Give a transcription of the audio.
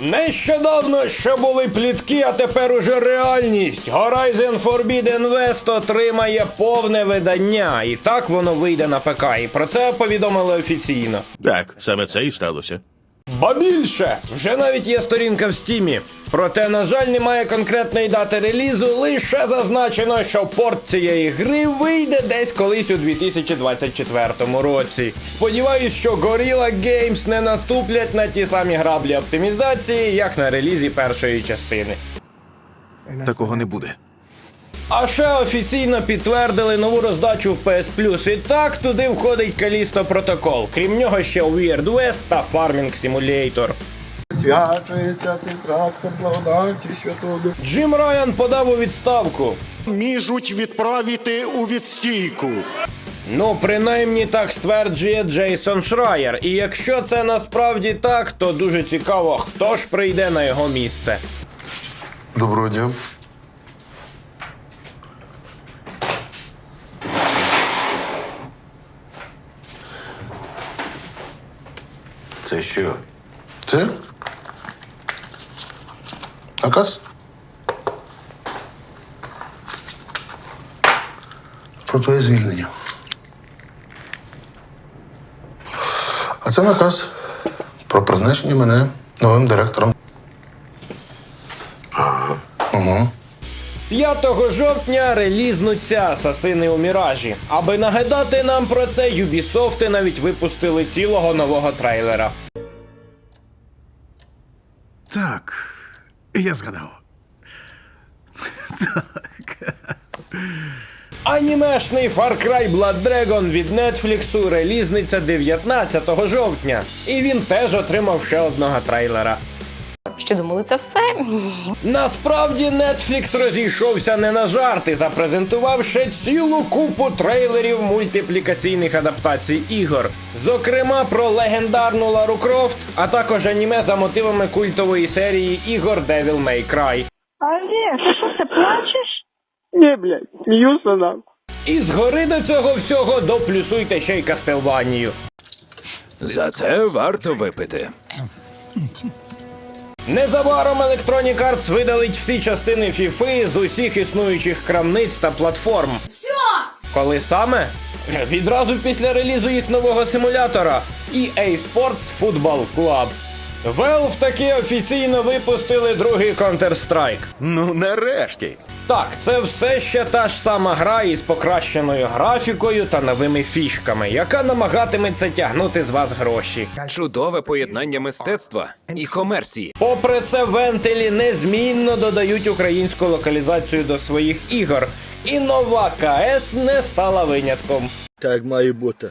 Нещодавно ще були плітки, а тепер уже реальність. Horizon Forbidden West отримає повне видання, і так воно вийде на ПК. І про це повідомили офіційно. Так, саме це і сталося. Ба більше, вже навіть є сторінка в стімі. Проте, на жаль, немає конкретної дати релізу, лише зазначено, що порт цієї гри вийде десь колись у 2024 році. Сподіваюсь, що Gorilla Games не наступлять на ті самі граблі оптимізації, як на релізі першої частини. Такого не буде. А ще офіційно підтвердили нову роздачу в PS Plus. І так туди входить Callisto Protocol. Крім нього ще Weird West та Farming Simulator. Святується цей трактор благодаті святого Джим Райан подав у відставку. Міжуть відправити у відстійку. Ну, принаймні так стверджує Джейсон Шрайер. І якщо це насправді так, то дуже цікаво, хто ж прийде на його місце. Доброго дня. Це що? Це? Наказ? Про твоє звільнення. А це наказ про призначення мене новим директором. 5 жовтня релізнуться асасини у Міражі. Аби нагадати нам про це, Юбісофти навіть випустили цілого нового трейлера. Так, я згадав. Анімешний Far Cry Blood Dragon від Нетфліксу релізниться 19 жовтня. І він теж отримав ще одного трейлера. Що думали, це все? Насправді Netflix розійшовся не на жарти, запрезентувавши цілу купу трейлерів мультиплікаційних адаптацій ігор. Зокрема, про легендарну Лару Крофт, а також аніме за мотивами культової серії ігор Devil May Cry. Олег, ты что, ты плачешь? Не, блядь, смеются нам. І згори до цього всього доплюсуйте ще й Кастелванію. За це варто випити. Незабаром Electronic Arts видалить всі частини FIFA з усіх існуючих крамниць та платформ. Коли саме? Відразу після релізу їх нового симулятора EA Sports Football Club. Valve таки офіційно випустили другий Counter-Strike. Ну, нарешті. Так, це все ще та ж сама гра із покращеною графікою та новими фішками, яка намагатиметься тягнути з вас гроші. Чудове поєднання мистецтва і комерції. Попри це, вентилі незмінно додають українську локалізацію до своїх ігор, і нова КС не стала винятком. Так має бути.